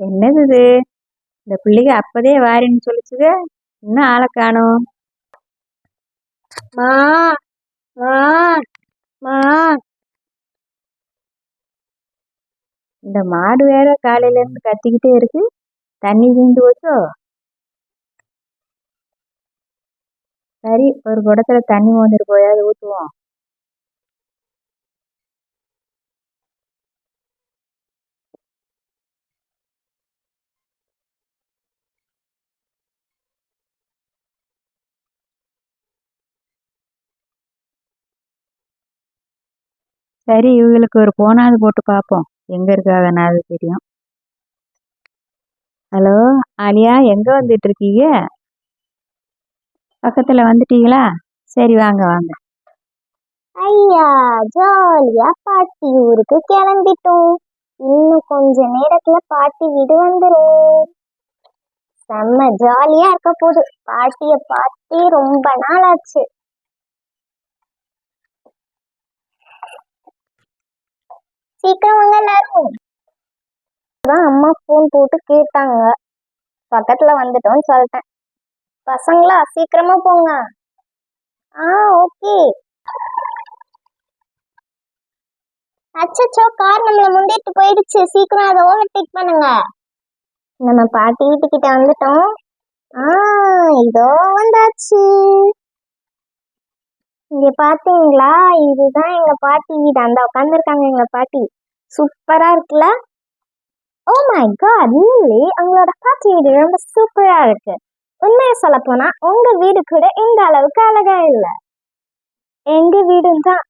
என்னது? இது இந்த பிள்ளைங்க அப்பதே வாரேன்னு சொல்லிச்சுங்க. இன்னும் ஆளை காணோம்? மா மா மா. இந்த மாடு வேற காலையில இருந்து கத்திக்கிட்டே இருக்கு. தண்ணி தீர்ந்து போச்சோ? சரி ஒரு குடத்துல தண்ணி மோந்துட்டு போயாவது ஊத்துவோம். சரி இவங்களுக்கு ஒரு போனாவது போட்டு பார்ப்போம் எங்க இருக்காங்கன்னாவது தெரியும். ஹலோ ஆலியா எங்க வந்துட்டு இருக்கீங்க? பக்கத்துல வந்துட்டீங்களா? சரி வாங்க வாங்க. ஐயா ஜாலியா பாட்டி ஊருக்கு கிளம்பிட்டோம். இன்னும் கொஞ்ச நேரத்துல பாட்டி வீடு வந்துரும். செம்ம ஜாலியா இருக்க போகுது பாட்டிய பார்த்து ரொம்ப நாள் ஆச்சு சீக்கிரம் வாங்க எல்லாரும் அதான் அம்மா ஃபோன் போட்டு கேட்டாங்க. பக்கத்துல வந்துட்டோம்னு சொல்லிட்டேன். பசங்களா சீக்கிரமா போங்க. ஆ ஓகே. அச்சச்சோ கார் நம்மள முந்திட்டு போயிடுச்சு. சீக்கிரம் அதை ஓவர்டேக் பண்ணுங்க. நம்ம பாட்டி வீட்டுக்கிட்ட வந்துட்டோம். ஆ இதோ வந்தாச்சு. இங்க பாத்தீங்களா? இதுதான் எங்க பாட்டி வீடு. அந்த உட்காந்துருக்காங்க எங்க பாட்டி. சூப்பரா இருக்குல்ல? ஓ மை காட் லில்லி அவங்களோட பாட்டி வீடு ரொம்ப சூப்பரா இருக்கு. உண்மையை சொல்ல போனா உங்க வீடு கூட இந்த அளவுக்கு அழகா இல்ல. எங்க வீடும் தான்.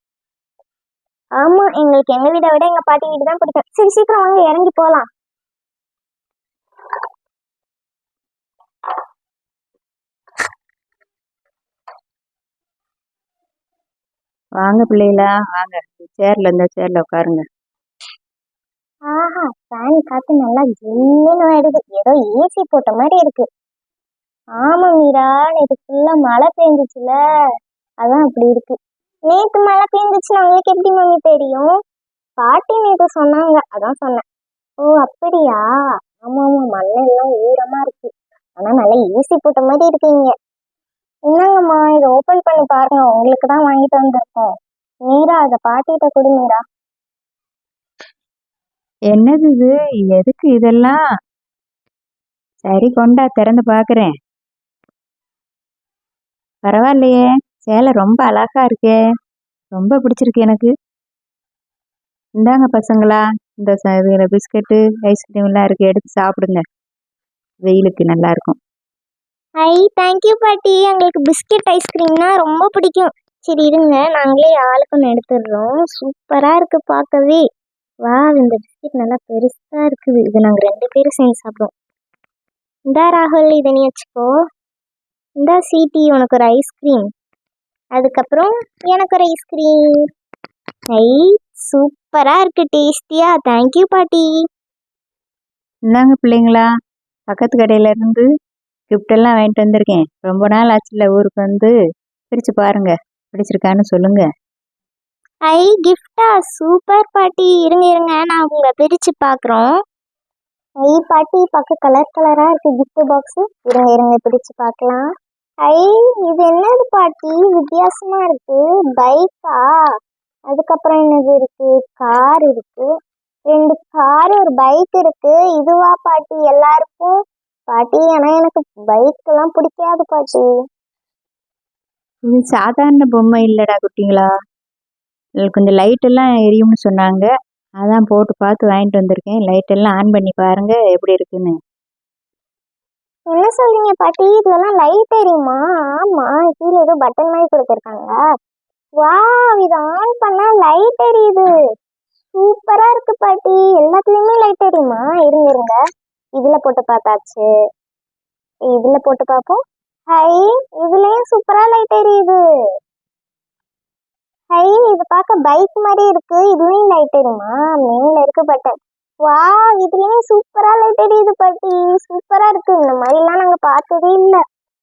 ஆமா எங்களுக்கு எங்க வீடை விட எங்க பாட்டி வீடு தான் பிடிக்கும். சரி சீக்கிரம் வாங்க இறங்கி போலாம். வாங்க பிள்ளைகளா வாங்க. சேர்ல இந்த சேர்ல உட்காருங்க. ஆஹா ஃபேன் காத்து நல்லா ஜில்லுன்னு வருது ஏதோ ஏசி போட்ட மாதிரி இருக்கு. ஆமா மீரா நேற்று ஃபுல்லா மழை பெஞ்சிச்சுல. அதான் அப்படி இருக்கு. நேத்து மழை பெஞ்சிச்சுன்னு உங்களுக்கு எப்படி மம்மி தெரியும்? பாட்டி நேத்து சொன்னாங்க. அதான் சொன்னேன். ஓ அப்படியா? ஆமா ஆமா மண்ணெல்லாம் ஈரமா இருக்கு. ஆனா நல்லா ஏசி போட்ட மாதிரி இருக்கீங்க. என்னங்கம்மா இதை ஓபன் பண்ணி பாருங்க. உங்களுக்கு தான் வாங்கிட்டு வந்திருக்கோம். மீரா அதை பாட்டிகிட்ட கொடு மீரா. என்னது இது? எதுக்கு இதெல்லாம்? சரி கொண்டா திறந்து பார்க்குறேன் பரவாயில்லையே. சேலை ரொம்ப அழகா இருக்கே. ரொம்ப பிடிச்சிருக்கு எனக்கு. இந்தாங்க பசங்களா இந்த ச- பிஸ்கட்டு ஐஸ்கிரீம் எல்லாம் இருக்கு. எடுத்து சாப்பிடுங்க. வெயிலுக்கு நல்லா இருக்கும். ஐ தேங்க்யூ பாட்டி. எங்களுக்கு பிஸ்கட் ஐஸ்கிரீம்னா ரொம்ப பிடிக்கும். சரி இருங்க. நாங்களே ஆளுக்குன்னு எடுத்துடுறோம் சூப்பராக இருக்குது பார்க்கவே. வா இந்த பிஸ்கெட் நல்லா பெருசாக இருக்குது. இது நாங்கள் ரெண்டு பேரும் சேர்ந்து சாப்பிடுவோம். இந்தா ராகுல் இதை நீ வச்சுக்கோ. இந்தா சீட்டி உனக்கு ஒரு ஐஸ்கிரீம் அதுக்கப்புறம் எனக்கு ஒரு ஐஸ்கிரீம் ஐ சூப்பராக இருக்கு டேஸ்டியா. தேங்க்யூ பாட்டி. இந்தாங்க பிள்ளைங்களா. பக்கத்து கடையில இருந்து வாங்கிட்டு வந்திருக்கேன். ரொம்ப நாள் ஆச்சுல ஊருக்கு வந்து. பிரித்து பாருங்கள் பிடிச்சிருக்கான்னு சொல்லுங்கள் ஐ கிஃப்டா சூப்பர் பாட்டி. இருங்க இருங்க நான் உங்களை பிரித்து பார்க்குறோம். ஐ பாட்டி பார்க்க கலர் கலராக இருக்குது கிஃப்ட் பாக்ஸு இருங்க இருங்க பிரித்து பார்க்கலாம். ஐ இது என்னது பாட்டி? வித்தியாசமாக இருக்குது பைக்கா அதுக்கப்புறம் என்னது இருக்குது கார் இருக்கு. ரெண்டு கார் ஒரு பைக் இருக்கு. இதுவா பாட்டி? எல்லாருக்கும்? பாட்டி ஆனா எனக்கு பைக் எல்லாம் பிடிக்காது பாட்டி. இது சாதாரண பொம்மை இல்லடா குட்டிங்களா? கொஞ்சம் லைட் எல்லாம் எரியும்னு சொன்னாங்க. அதான் போட்டு பார்த்து வாங்கிட்டு வந்திருக்கேன். லைட் எல்லாம் ஆன் பண்ணி பாருங்க எப்படி இருக்குன்னு. என்ன சொல்றீங்க பாட்டி? இதுலலாம் லைட் எரியுமா? ஆமா கீழே ஏதோ பட்டன் மாதிரி கொடுத்துருக்காங்க. வாவ் இதை ஆன் பண்ணா லைட் எரியுது. சூப்பரா இருக்கு பாட்டி. எல்லாத்துலயுமே லைட் எரியுமா? இருங்க இருங்க. இதுல போட்டு பார்த்தாச்சு. இதுல போட்டு பார்ப்போம். ஹை இதுலயும் சூப்பரா லைட் எரியுது. ஹை இது பார்க்க பைக் மாதிரி இருக்கு. இதுலயும் லைட் எரியுமா மேல இருக்கு பட்டன் வா இதுலயும் சூப்பரா லைட் எரியுது பாட்டி. சூப்பரா இருக்கு. இந்த மாதிரி எல்லாம் நாங்க பார்த்ததே இல்ல.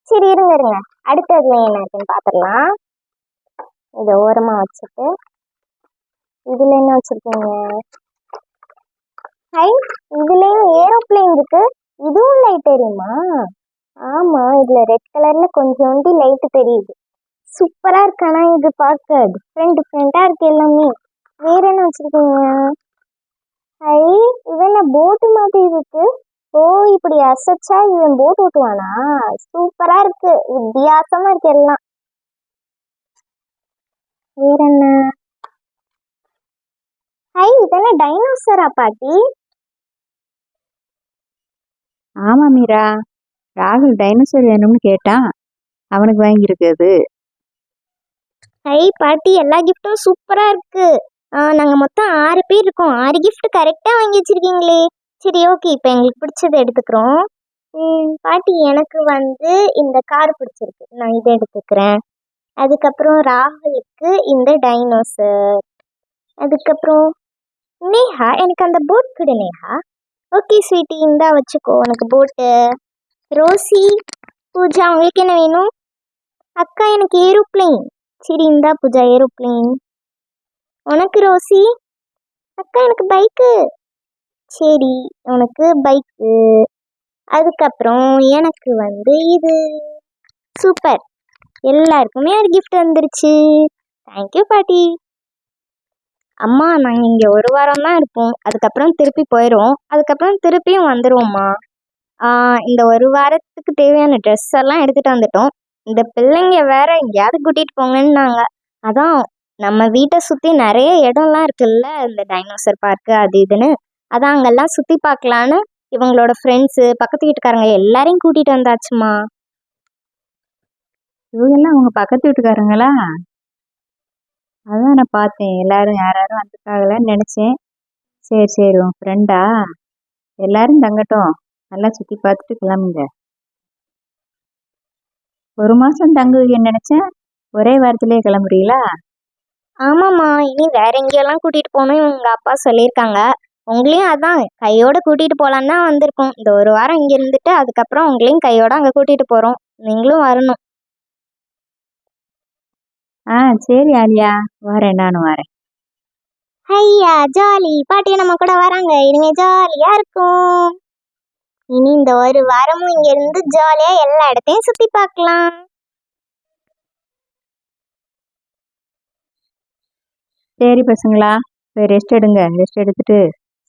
சரி இருங்க இருங்க. அடுத்ததுல என்ன இருக்குன்னு பாத்துடலாம். இத ஓரமா வச்சுட்டு. இதுல என்ன வச்சிருக்கீங்க? ஹை இதுலயும் ஏரோப்ளேன் இருக்கு. இதுவும் லைட் தெரியுமா ஆமா இதுல ரெட் கலர்ல கொஞ்சோண்டி லைட் தெரியுது. சூப்பரா இருக்கானா இது பார்க்க? டிஃப்ரெண்ட் டிஃப்ரெண்டா இருக்கு எல்லாமே. வேற என்ன வச்சிருக்கீங்க? ஐ இவன் போட்டு மாதிரி இருக்கு? ஓ இப்படி அசைச்சா இவன் போட் ஓட்டுவானா? சூப்பரா இருக்கு. வித்தியாசமா இருக்கு எல்லாம். வேற என்ன? ஐ இதென்ன டைனோசரா பாட்டி? ஆமா மீரா. ராகுல் டைனோசர் வேணும்னு கேட்டான். அவனுக்கு வாங்கியிருக்குது ஐ பாட்டி எல்லா கிஃப்ட்டும் சூப்பராக இருக்கு. நாங்கள் மொத்தம் ஆறு பேர் இருக்கோம். ஆறு கிஃப்ட் கரெக்டாக வாங்கி வச்சிருக்கீங்களே. சரி ஓகே இப்போ எங்களுக்கு பிடிச்சதை எடுத்துக்கிறோம். பாட்டி எனக்கு வந்து இந்த கார் பிடிச்சிருக்கு. நான் இதை எடுத்துக்கிறேன். அதுக்கப்புறம் ராகுலுக்கு இந்த டைனோசர் அதுக்கப்புறம் நேஹா எனக்கு அந்த போட் கொடு நேஹா ஓகே ஸ்வீட்டி இந்தா வச்சுக்கோ உனக்கு போட்டு ரோசி பூஜா உங்களுக்கு என்ன வேணும்? அக்கா எனக்கு ஏரோப்ளைன் சரி இந்தா பூஜா ஏரோப்ளேன். உனக்கு ரோசி? அக்கா எனக்கு பைக்கு. சரி உனக்கு பைக்கு. அதுக்கப்புறம் எனக்கு வந்து இது. சூப்பர். எல்லாருக்குமே ஒரு கிஃப்ட் வந்துருச்சு. தேங்க்யூ பாட்டி. அம்மா நாங்கள் இங்கே ஒரு வாரம் தான் இருப்போம். அதுக்கப்புறம் திருப்பி போயிடுவோம். அதுக்கப்புறம் திருப்பியும் வந்துடுவோம்மா இந்த ஒரு வாரத்துக்கு தேவையான ட்ரெஸ் எல்லாம் எடுத்துகிட்டு வந்துட்டோம். இந்த பிள்ளைங்க வேற எங்கேயாவது கூட்டிகிட்டு போங்கன்னாங்க. அதான் நம்ம வீட்டை சுற்றி நிறைய இடம்லாம் இருக்குல்ல இந்த டைனோசர் பார்க்கு அது இதுன்னு. அதான் அங்கெல்லாம் சுற்றி பார்க்கலான்னு இவங்களோட ஃப்ரெண்ட்ஸு பக்கத்து வீட்டுக்காரங்க எல்லாரையும் கூட்டிகிட்டு வந்தாச்சுமா. இவங்கெல்லாம் அவங்க பக்கத்து வீட்டுக்காரங்களா? அதான் நான் பார்த்தேன். எல்லாரும் யார் யாரும் வந்துட்டாங்களேன்னு நினச்சேன். சரி சரி உன் ஃப்ரெண்டா எல்லாரும் தங்கட்டும். நல்லா சுற்றி பார்த்துட்டு கிளம்புங்க. ஒரு மாதம் தங்குவீங்கன்னு நினச்சேன். ஒரே வாரத்திலே கிளம்புறீங்களா? ஆமாம்மா இனி வேற எங்கேயெல்லாம் கூட்டிகிட்டு போகணும் இவங்க அப்பா சொல்லியிருக்காங்க. உங்களையும் அதான் கையோட கூட்டிகிட்டு போகலான்னு தான் வந்திருக்கோம். இந்த ஒரு வாரம் இங்கே இருந்துட்டு அதுக்கப்புறம் உங்களையும் கையோட அங்கே கூட்டிகிட்டு போகிறோம் நீங்களும் வரணும். ஆ சரி ஆலியா. வரேன் நானும் வரேன். ஐயா ஜாலி. பாட்டி நம்ம கூட வராங்க. இனிமே ஜாலியா இருக்கும். இனி இந்த ஒரு வாரமும் இங்க இருந்து ஜாலியா எல்லா இடத்தையும் சுத்தி பார்க்கலாம். சரி பசங்களா போய் ரெஸ்ட் எடுங்க. ரெஸ்ட் எடுத்துட்டு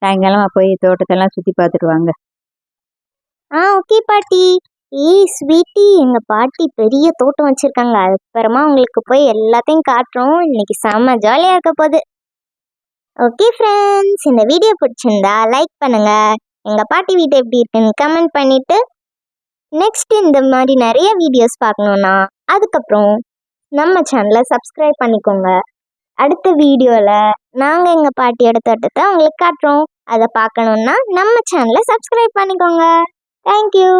சாயங்காலமா போய் தோட்டத்தெல்லாம் சுற்றி பார்த்துட்டு வாங்க. ஆ ஓகே பாட்டி. ஏய் ஸ்வீட்டி எங்க பாட்டி பெரிய தோட்டம் வச்சிருக்காங்க. அப்புறமா உங்களுக்கு போய் எல்லாத்தையும் காட்டுறோம். இன்னைக்கு செம்ம ஜாலியா இருக்க போகுது. ஓகே ஃப்ரெண்ட்ஸ் இந்த வீடியோ பிடிச்சிருந்தா லைக் பண்ணுங்க. எங்கள் பாட்டி வீடு எப்படி இருக்குன்னு கமெண்ட் பண்ணிவிட்டு நெக்ஸ்ட் இந்த மாதிரி நிறைய வீடியோஸ் பார்க்கணுன்னா அதுக்கப்புறம் நம்ம சேனலை சப்ஸ்கிரைப் பண்ணிக்கோங்க. அடுத்த வீடியோவில் நாங்கள் எங்கள் பாட்டியோட தோட்டத்தை உங்களுக்கு காட்டுறோம். அதை பார்க்கணுன்னா நம்ம சேனலை சப்ஸ்கிரைப் பண்ணிக்கோங்க. தேங்க்யூ